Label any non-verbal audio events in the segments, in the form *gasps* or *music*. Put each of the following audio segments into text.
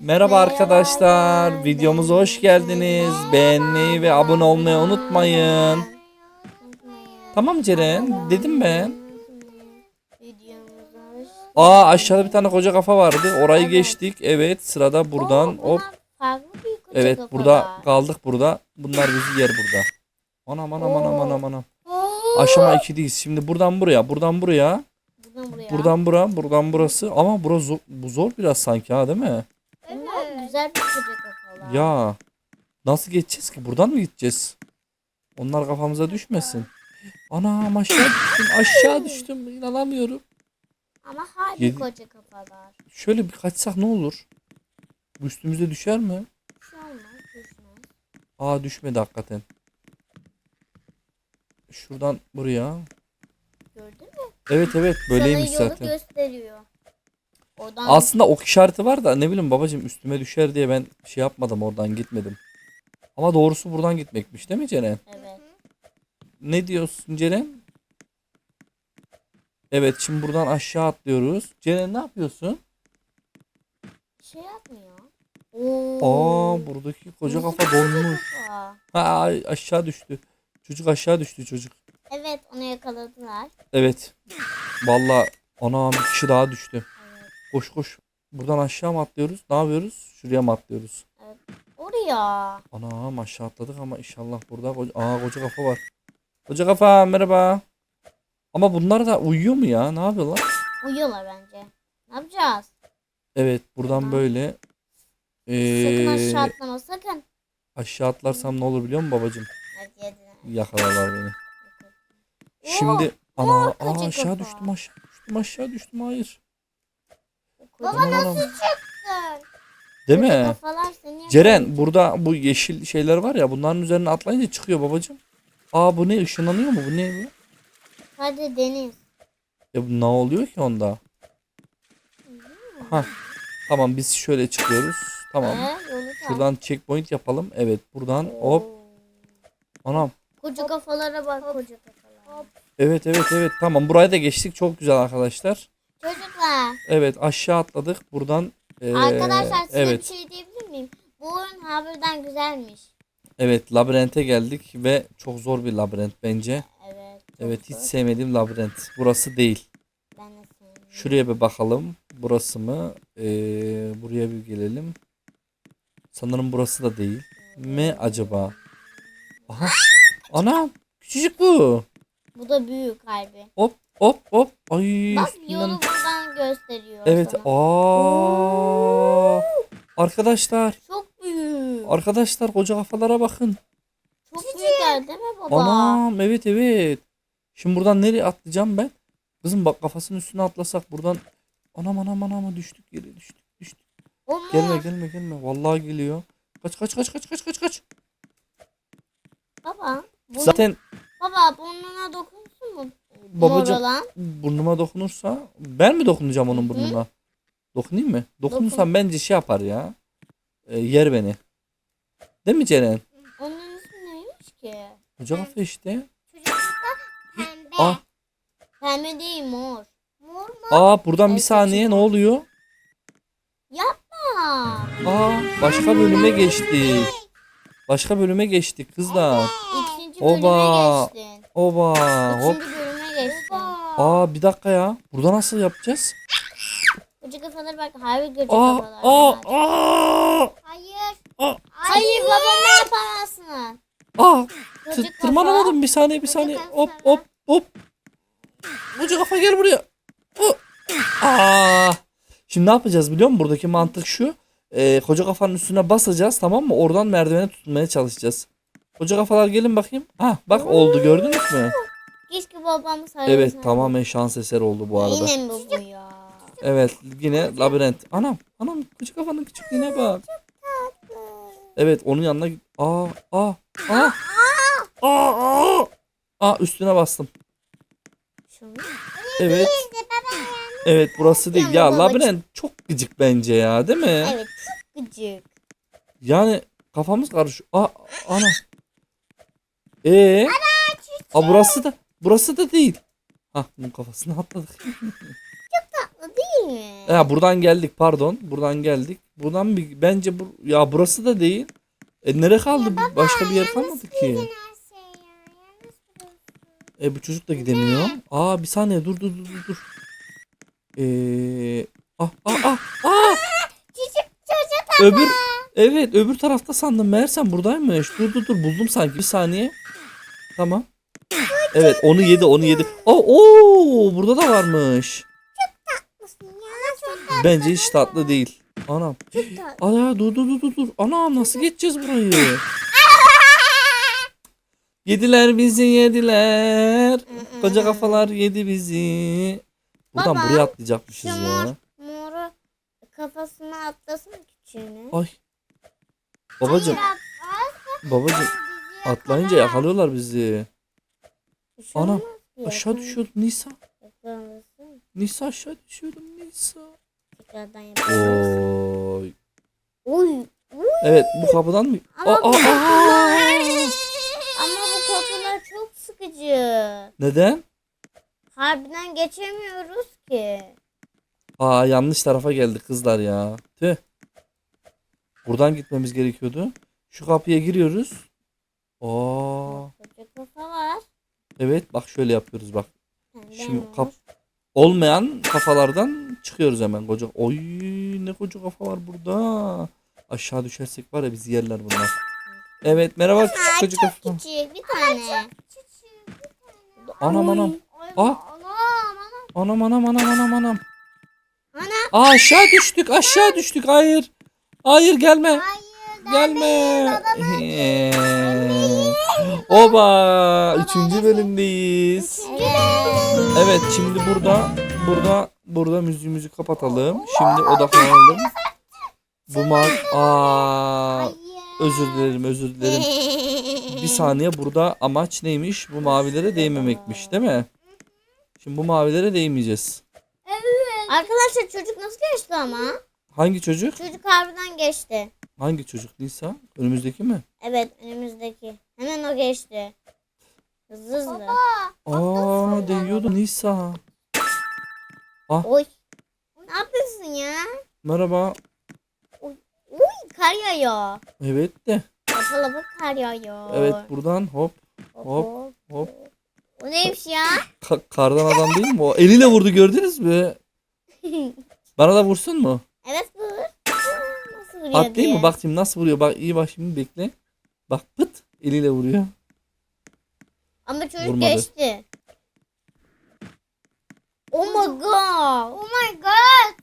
Merhaba arkadaşlar. Videomuza hoş geldiniz. Beğenmeyi ve abone olmayı unutmayın. Tamam Ceren. Dedim ben. Aa aşağıda bir tane koca kafa vardı. Orayı geçtik. Evet sırada buradan hop. Evet burada kaldık burada. Bunlar bizi yer burada. Anam anam anam anam anam. Aşama 2'deyiz. Şimdi buradan buraya, buradan buraya, Buradan buraya. buradan bura, buradan burası. Ama burası zor, bu zor biraz sanki ha değil mi? Bunlar güzel bir kafalar. Ya nasıl geçeceğiz ki? Buradan mı gideceğiz? Onlar kafamıza düşmesin. Anam aşağı düştüm, aşağı *laughs* düştüm. İnanamıyorum. Ama harbi Yedi- koca kafalar. Şöyle bir kaçsak ne olur? Bu üstümüze düşer mi? Bir şey olmaz. Düşmez. Aa düşmedi hakikaten. Şuradan buraya. Gördün mü? Evet evet böyleymiş Sana yolu zaten. gösteriyor. Oradan Aslında ok işareti var da ne bileyim babacığım üstüme düşer diye ben şey yapmadım oradan gitmedim. Ama doğrusu buradan gitmekmiş değil mi Ceren? Evet. Ne diyorsun Ceren? Evet şimdi buradan aşağı atlıyoruz. Ceren ne yapıyorsun? Şey yapmıyor. Oo. Aa buradaki koca kafa donmuş. Ha aşağı düştü. Çocuk aşağı düştü çocuk. Evet onu yakaladılar. Evet. Vallahi anam bir kişi daha düştü. Koş koş. Buradan aşağı mı atlıyoruz? Ne yapıyoruz? Şuraya mı atlıyoruz? Oraya. Anam aşağı atladık ama inşallah burada koca, Aa, koca kafa var. Koca kafa merhaba. Ama bunlar da uyuyor mu ya? Ne yapıyorlar? Uyuyorlar bence. Ne yapacağız? Evet buradan Tamam. böyle. Sakın Ee, aşağı atlama sakın. aşağı atlarsam ne olur biliyor musun babacığım? Hadi hadi. Yakalarlar beni. Oo, Şimdi ana oo, aa, koca aşağı kafa. düştüm aşağı düştüm aşağı düştüm hayır. Baba nasıl çıktın? Değil mi? Kafalar seni Ceren burada bu yeşil şeyler var ya bunların üzerine atlayınca çıkıyor babacığım. Aa bu ne ışınlanıyor mu bu ne bu? Hadi Deniz. Ya bu ne oluyor ki onda? Ha. Tamam biz şöyle çıkıyoruz. Tamam. Ee, yolu tak. Şuradan checkpoint yapalım. Evet buradan hop. Anam. Koca kafalara bak koca kafalar. Evet evet evet tamam buraya da geçtik. Çok güzel arkadaşlar. Çocuklar. Evet aşağı atladık. Buradan ee, arkadaşlar size evet. bir şey diyebilir miyim? Bu oyun harbiden güzelmiş. Evet labirente geldik ve çok zor bir labirent bence. Evet. Evet hiç zor. sevmediğim labirent. Burası değil. Ben de sevmiyorum. Şuraya bir bakalım. Burası mı? Ee, buraya bir gelelim. Sanırım burası da değil. Mi acaba? Aha. Anam. Küçücük bu. Bu da büyük harbi. Hop hop hop. Ay Bak yolu buradan gösteriyor Evet. sana. Aa. Arkadaşlar. Çok büyük. Arkadaşlar koca kafalara bakın. Çok büyükler değil mi baba? Anam evet evet. Şimdi buradan nereye atlayacağım ben? Kızım bak kafasının üstüne atlasak buradan. Anam anam anam düştük yere düştük düştük. Onlar. Gelme gelme gelme. Vallahi geliyor. Kaç kaç kaç kaç kaç kaç kaç. Baba. Bunu, Zaten Baba burnuna dokunsun mu? Babacım- Mor olan. burnuma dokunursa ben mi dokunacağım onun burnuna? Dokunayım mı? Dokunursam Dokun. bence şey yapar ya. E, yer beni. Değil mi Ceren? Onun ismi neymiş ki? Koca kafa işte. Pembe. Ah, Pembe değil mor. Mor mu? aa buradan bir saniye ne oluyor? Aa, Aa başka bölüme geçtik. Başka bölüme geçtik kızlar. ikinci Oba. bölüme geçtin. Oba hop. Bölüme geçtin. Aa bir dakika ya. Burada nasıl yapacağız? Koca kafalar bak harbi koca Aa kafalar. aa bunlar. aa. Hayır. Aa. Hayır baba ne yapamazsın? Aa Koca tı- kafa. tırmanamadım bir saniye bir Koca saniye. kafa. Hop hop hop. Koca kafa gel buraya. Oh. Aa. Şimdi ne yapacağız biliyor musun? Buradaki mantık şu. Ee, koca kafanın üstüne basacağız tamam mı? Oradan merdivene tutunmaya çalışacağız. Koca kafalar gelin bakayım. Ha bak oldu gördünüz mü? Keşke babamı sarılsın. Evet tamamen şans eseri oldu bu arada. Yine mi bu ya? Evet yine labirent. Anam anam koca kafanın küçüklüğüne bak. Evet onun yanına. Aa aa aa. Aa aa. Aa üstüne bastım. Evet. Evet burası değil. Ya labirent çok gıcık bence ya değil mi? Evet çok gıcık. Yani kafamız karışıyor. Aa ana. Ee? Aa burası da burası da değil. Ha bunun kafasına atladık. *laughs* Tatlı değil mi? Ha buradan geldik pardon. Buradan geldik. Buradan bir bence bu ya burası da değil. E nere kaldı? Başka bir yer kalmadı ki. Her şey ya. Yalnız. E bu çocuk da gidemiyor. Aa bir saniye dur dur dur dur, dur. Ee, ah ah ah ah Çocuk çocuk. öbür evet öbür tarafta sandım meğersem buradaymış. Dur dur dur buldum sanki bir saniye. Tamam. Evet onu yedi onu yedi. Aa, oo burada da varmış. Bence hiç tatlı değil. Anam. Ana dur dur dur dur dur. Anam nasıl geçeceğiz burayı? *laughs* Yediler bizi yediler. Koca kafalar yedi bizi. Buradan Baba, buraya atlayacakmışız Şu ya. mor, moru kafasına atlasın küçüğünü. Ay. Babacım, babacım atlayınca yakalıyorlar bizi. Ki, Aşağı yakın- düşüyordum Nisa. yakınlasın. Nisa aşağı düşüyordum Nisa. Tekrardan yapalım. Oy. Uy. Uy. Evet bu kapıdan mı? Ama Aa, bu aa, aa. Ama bu kapılar çok sıkıcı. Neden? Harbiden geçemiyoruz ki. Aa yanlış tarafa geldik kızlar ya. Tüh. Buradan gitmemiz gerekiyordu. Şu kapıya giriyoruz. Aa, Koca kafa var. Evet bak şöyle yapıyoruz bak. Şimdi kap olmayan kafalardan çıkıyoruz hemen koca. Oy ne koca kafa var burada. Aşağı düşersek var ya bizi yerler bunlar. Evet merhaba küçük koca çok kafa. küçük bir tane. Anam anam. Aa. Anam anam. Anam anam anam anam anam. Anam. Aa, aşağı düştük aşağı düştük hayır. Hayır gelme. Hayır. Gelme. *laughs* Oba. Üçüncü bölümdeyiz. Evet. Şimdi burada burada burada müziğimizi kapatalım. Şimdi odaklanalım. Bu ma Aa, özür dilerim özür dilerim. Bir saniye burada amaç neymiş? Bu mavilere değmemekmiş değil mi? Şimdi bu mavilere değmeyeceğiz. Arkadaşlar çocuk nasıl geçti ama? Hangi çocuk? Çocuk harbiden geçti. Hangi çocuk Nisa? Önümüzdeki mi? Evet önümüzdeki. O geçti. Hızlı hızlı. Aa değiyordu Nisa. Oy. Ne yapıyorsun ya? Merhaba. Uy kar yağıyor. Evet de. Lapa lapa kar yağıyor. Evet buradan hop Hop, hop, hop. O neymiş ya? Ka- kardan adam değil mi o? Eliyle vurdu gördünüz mü? *laughs* Bana da vursun mu? evet vur. Nasıl vuruyor At değil diye. mi? Bak şimdi nasıl vuruyor. Bak iyi bak şimdi bekle. Bak pıt eliyle vuruyor. Ama çocuk Vurmadı. geçti. Oh my god. Oh my god.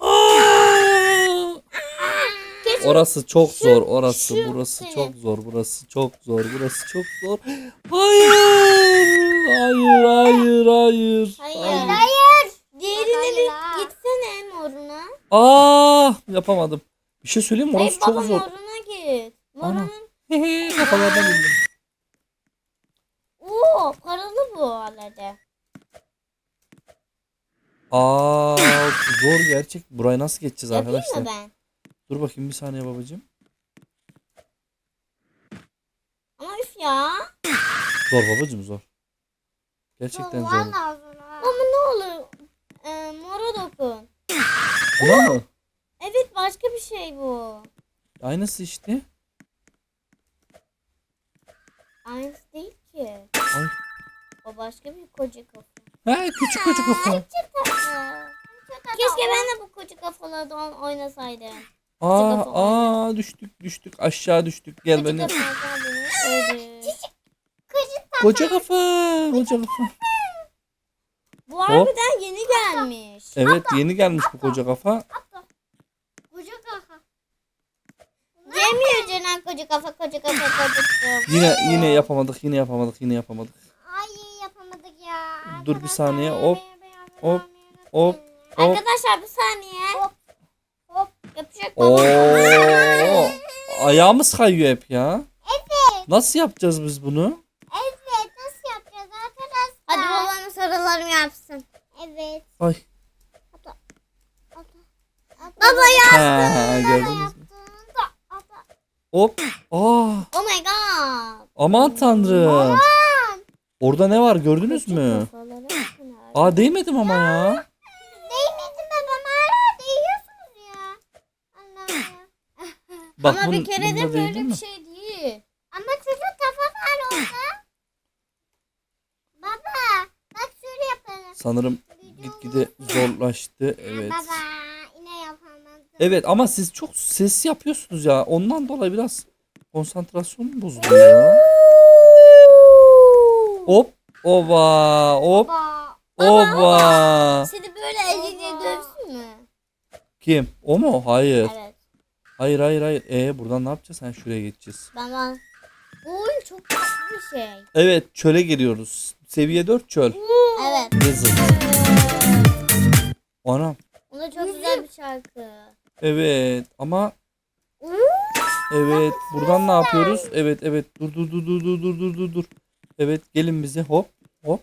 *laughs* Kesin Orası çok zor. Orası şu burası seni. çok zor. Burası çok zor. Burası çok zor. Hayır. Hayır hayır hayır. Hayır. Hayır. Diğerine bir gitsene moruna. Aa yapamadım. Bir şey söyleyeyim mi? Hayır Orası baba çok zor. moruna git. Ana. Morunun. *laughs* Kafalardan bildim. Oo paralı bu halde. Aa zor gerçek. Burayı nasıl geçeceğiz Yapayım arkadaşlar? mı ben? Dur bakayım bir saniye babacığım. Ama üf ya. Zor babacığım zor. Gerçekten zor. Ama ne olur. E, mora dokun. Buna mı? Evet başka bir şey bu. Aynısı işte. Aynısı değil ki. Ay. O başka bir koca kafa. Ha küçük küçük kafa. Keşke ben de bu koca kafalarda on- oynasaydım. Aa, aa düştük düştük aşağı düştük. Gel Koca beni. Koca kafa. Koca kafa. Bu harbiden yeni gelmiş. Evet yeni gelmiş bu koca kafa. Koca kafa. Demiyor Ceren koca kafa koca kafa koca kafa. Yine yine yapamadık yine yapamadık yine yapamadık. Ay yapamadık ya. Dur bir saniye, hop, hop, hop, Hop. Arkadaşlar bir saniye. Hop. Hop. Yapacak Oo. Ayağımız kayıyor hep ya. Evet. Nasıl yapacağız biz bunu? Evet nasıl yapacağız arkadaşlar? Hadi babam sorularımı yapsın. Evet. Ay. Baba ya. Ha, gördünüz mü? Hop. Aa, Oh my god. aman tanrım. Orada ne var gördünüz mü? Aa değmedim ama ya. Değmedin babam hala değiyorsunuz ya. Allah'ım ya. Bak Ama bun- bir kere de böyle bir şey değil. Ama çocuk kafa var orada. Baba bak şöyle yapalım. Sanırım gitgide zorlaştı. Evet. Baba yine yapamadım. Evet ama siz çok ses yapıyorsunuz ya. Ondan dolayı biraz konsantrasyonum bozuluyor ya. Hop. Ova. Hop. Baba. Ova. Seni böyle eline dövsün mü? Kim? O mu? Hayır. Evet. Hayır hayır hayır. E buradan ne yapacağız? Sen şuraya geçeceğiz. Ben ben. Bu oyun çok tatlı bir şey. Evet çöle giriyoruz. Seviye 4 çöl. Evet. Desert. Anam. O da çok güzel bir şarkı. Evet ama evet buradan ne yapıyoruz? Evet evet dur dur dur dur dur dur dur dur dur. Evet gelin bize hop hop.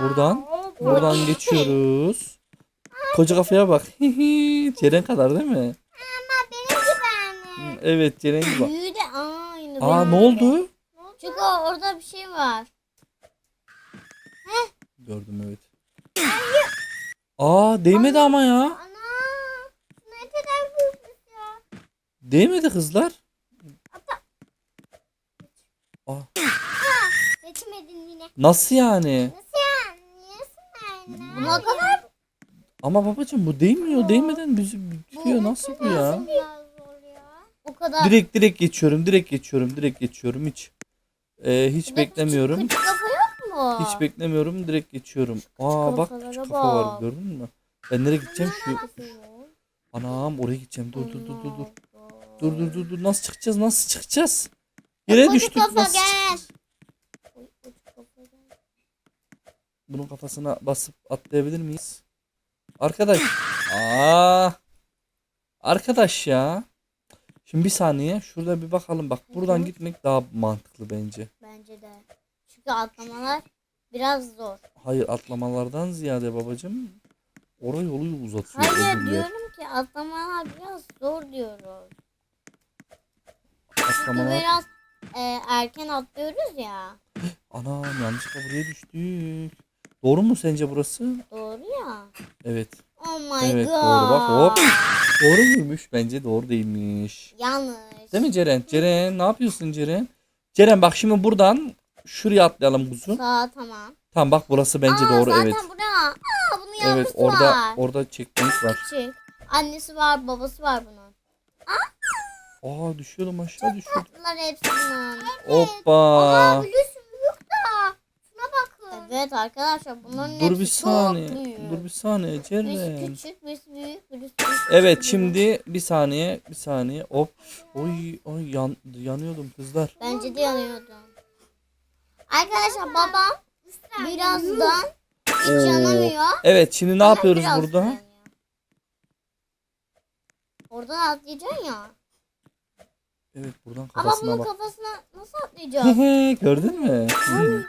Buradan, buradan geçiyoruz. Koca kafaya bak. *laughs* Ceren kadar değil mi? Ama benim gibi anne. Evet Ceren gibi. Büyü de aynı. Aa ne oldu? Çünkü orada bir şey var. Gördüm evet. Aa değmedi ama ya. Ana. Ne kadar büyükmüş ya. Değmedi kızlar. Aa, Geçmedin yine. nasıl yani? Nasıl ya? Niye sen Buna kadar Ama babacığım bu değmiyor. Değmeden bizi bitiriyor. Nasıl bu ya? O kadar. Direkt direkt geçiyorum. Direkt geçiyorum. Direkt geçiyorum. Hiç e, hiç beklemiyorum. Küçük, küçük kafa yok mu? Hiç beklemiyorum. Direkt geçiyorum. Aa bak kafalara küçük kafa var. bak. Gördün mü? Ben nereye gideceğim şu? Anam oraya gideceğim. Dur dur dur dur dur. Dur dur dur dur. Nasıl çıkacağız? Nasıl çıkacağız? Yere Koca düştük. kafa Nasıl kafa gel. Bunun kafasına basıp atlayabilir miyiz? Arkadaş. Aa. Arkadaş ya. Şimdi bir saniye. Şurada bir bakalım. Bak buradan gitmek daha mantıklı bence. Bence de. Çünkü atlamalar biraz zor. Hayır atlamalardan ziyade babacım. Oraya yolu uzatıyor. Hayır diyorum ki atlamalar biraz zor diyoruz. Çünkü biraz e, erken atlıyoruz ya. *gasps* Anam yanlışlıkla buraya düştük. Doğru mu sence burası? Doğru ya. Evet. Oh my Evet, god. doğru bak, hop. Doğru muymuş? Bence doğru değilmiş. Yanlış. Değil mi Ceren? Ceren ne yapıyorsun Ceren? Ceren bak şimdi buradan şuraya atlayalım kuzum. Sağ tamam. Tamam bak burası bence Aa, doğru zaten evet. bura. Aa bunun yavrusu Evet orada var. orada checkpoint var. Küçük. Annesi var babası var bunun. Aa düşüyordum aşağı düşüyordum. Tatlılar hepsi bunun. Hoppa. Biliyorsun büyük da. Şuna bakın. Evet arkadaşlar bunların Dur hepsi bir saniye. çok büyük. Dur bir saniye Birisi Ceren. küçük, birisi büyük, birisi küçük. Evet şimdi bir saniye bir saniye hop. Oy oy yan, yanıyordum kızlar. Bence de yanıyordum. Arkadaşlar babam birazdan hiç Oo. yanamıyor. Evet şimdi ne yapıyoruz biraz burada? yanıyor. Oradan atlayacaksın ya. Evet buradan Ama kafasına bunun bak. kafasına nasıl atlayacağız? Gördün mü? nasıl?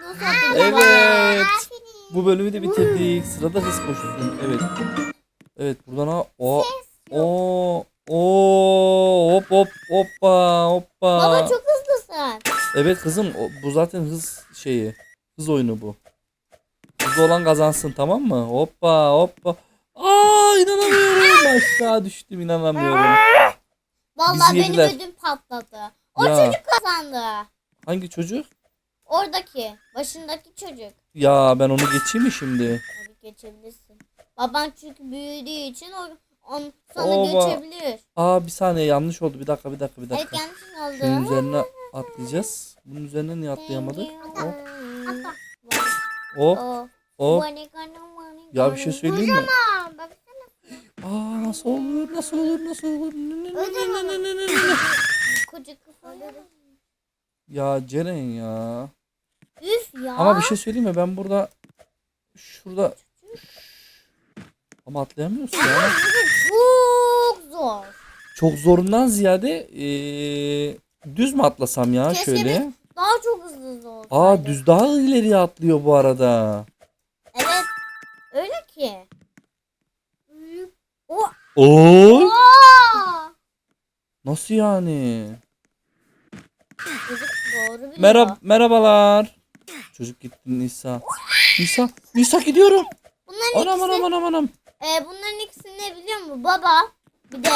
Evet. Bu bölümü de bitirdik. Sırada hız koşusu. Evet. Evet buradan ha. O. O. O. Hop hop hoppa hoppa. Baba çok hızlısın. Evet kızım o- bu zaten hız şeyi. Hız oyunu bu. Hızlı olan kazansın tamam mı? Hoppa hoppa. Aa inanamıyorum. Aşağı düştüm inanamıyorum. Vallahi Bizi benim yediler. ödüm patladı. O Ya. çocuk kazandı. Hangi çocuk? Oradaki, başındaki çocuk. Ya ben onu geçeyim mi şimdi? Tabii geçebilirsin. Baban çünkü büyüdüğü için o on sana Oba. geçebilir. Aa bir saniye yanlış oldu. Bir dakika bir dakika bir Evet dakika. yanlış Şunun oldu. üzerine atlayacağız. Bunun üzerine niye atlayamadık? Atla. hop Oh. hop. Ya bir şey söyleyeyim mi? Aa, nasıl olur nasıl olur nasıl olur? *laughs* Koca. Ya Ceren ya. Üf ya. Ama bir şey söyleyeyim mi? Ben burada şurada ama atlayamıyorsun ya. Çok zor. Çok zorundan ziyade eee, düz mü atlasam ya Keşke şöyle? Daha çok hızlı hızlı olsaydı. Aa düz daha ileriye atlıyor bu arada. Evet. Öyle ki. Oo! Aa! Nasıl yani? Çocuk doğru biliyor. Merhaba merhabalar. Çocuk gitti Nisa. Nisa, Nisa gidiyorum. Bunların Anam ikisi, anam anam anam. e, bunların ikisi ne biliyor musun? Baba, bir de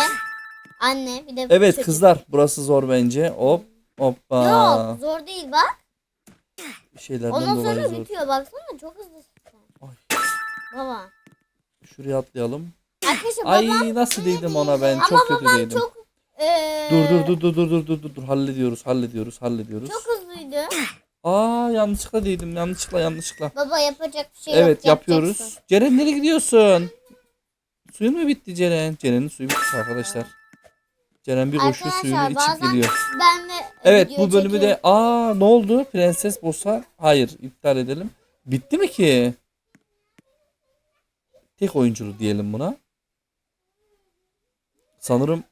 anne, bir de Evet çocuk. kızlar burası zor bence. Hop hoppa. Yok, zor değil bak. Bir şeylerden Ondan dolayı sonra zor. bitiyor baksana çok hızlısın sen. Ay. Baba. Şuraya atlayalım. Arkadaşlar Ay babam nasıl değdim ona ben ama çok kötü babam değdim. çok e, Dur dur dur dur dur dur dur dur dur hallediyoruz hallediyoruz hallediyoruz. Çok hızlıydı. Aa yanlışlıkla değdim yanlışlıkla yanlışlıkla. Baba yapacak bir şey yok. Evet yapıyoruz. yapacaksın. Ceren nereye gidiyorsun? Suyun mu bitti Ceren? Ceren'in suyu bitti arkadaşlar. Ceren bir koşuyor suyunu içip bazen geliyor. ben de Evet video bu bölümü de çekiyorum. aa ne oldu? Prenses Boss'a hayır iptal edelim. Bitti mi ki? Tek oyunculu diyelim buna. Sanırım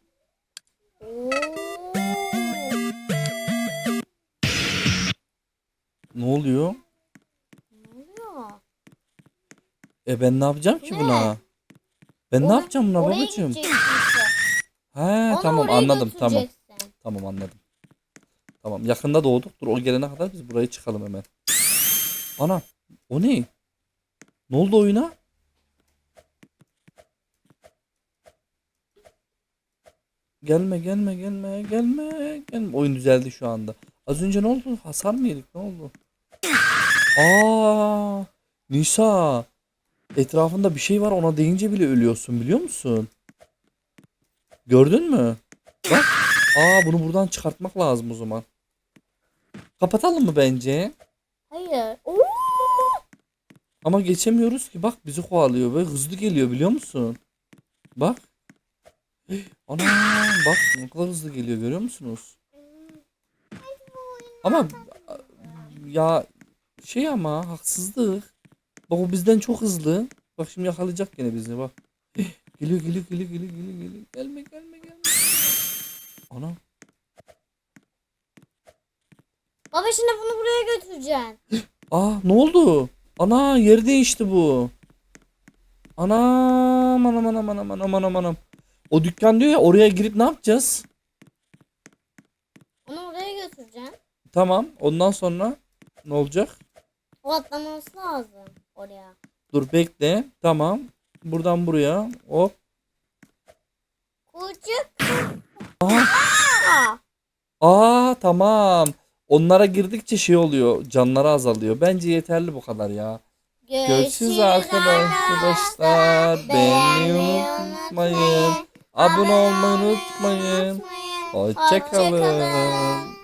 ne oluyor? Ne oluyor? E ben ne yapacağım ki Ne? buna? Ben ne Oraya- yapacağım buna babacığım? He Onu tamam anladım tamam. Tamam anladım. Tamam yakında doğduk. Dur o gelene kadar biz buraya çıkalım hemen. Ana o ne? Ne oldu oyuna? Gelme gelme gelme gelme gelme. Oyun düzeldi şu anda. Az önce ne oldu? Hasar mı yedik? Ne oldu? Aa, Nisa. Etrafında bir şey var ona değince bile ölüyorsun biliyor musun? Gördün mü? Bak. Aa bunu buradan çıkartmak lazım o zaman. Kapatalım mı bence? Hayır. Oo. Ama geçemiyoruz ki. Bak bizi kovalıyor ve hızlı geliyor biliyor musun? Bak. Ana bak ne kadar hızlı geliyor görüyor musunuz? Ama ya şey ama haksızlık. Bak o bizden çok hızlı. Bak şimdi yakalayacak gene bizi bak. *gasps* Geliyor geliyor geliyor geliyor geliyor geliyor. Gelme gelme gelme. Ana Baba şimdi bunu buraya götüreceksin. *gasps* Aa ne oldu? Ana yer değişti bu. Anam anam anam anam anam anam anam. O dükkan diyor ya oraya girip ne yapacağız? Onu oraya götüreceksin. Tamam ondan sonra ne olacak? O atlaması lazım oraya. Dur bekle. Tamam. Buradan buraya. Hop. Kucuk. Aha. Aa. Aa tamam. Onlara girdikçe şey oluyor. Canları azalıyor. Bence yeterli bu kadar ya. Görüşürüz arkadaşlar. Beğenmeyi unutmayın. Abone olmayı unutmayın. Hoşçakalın.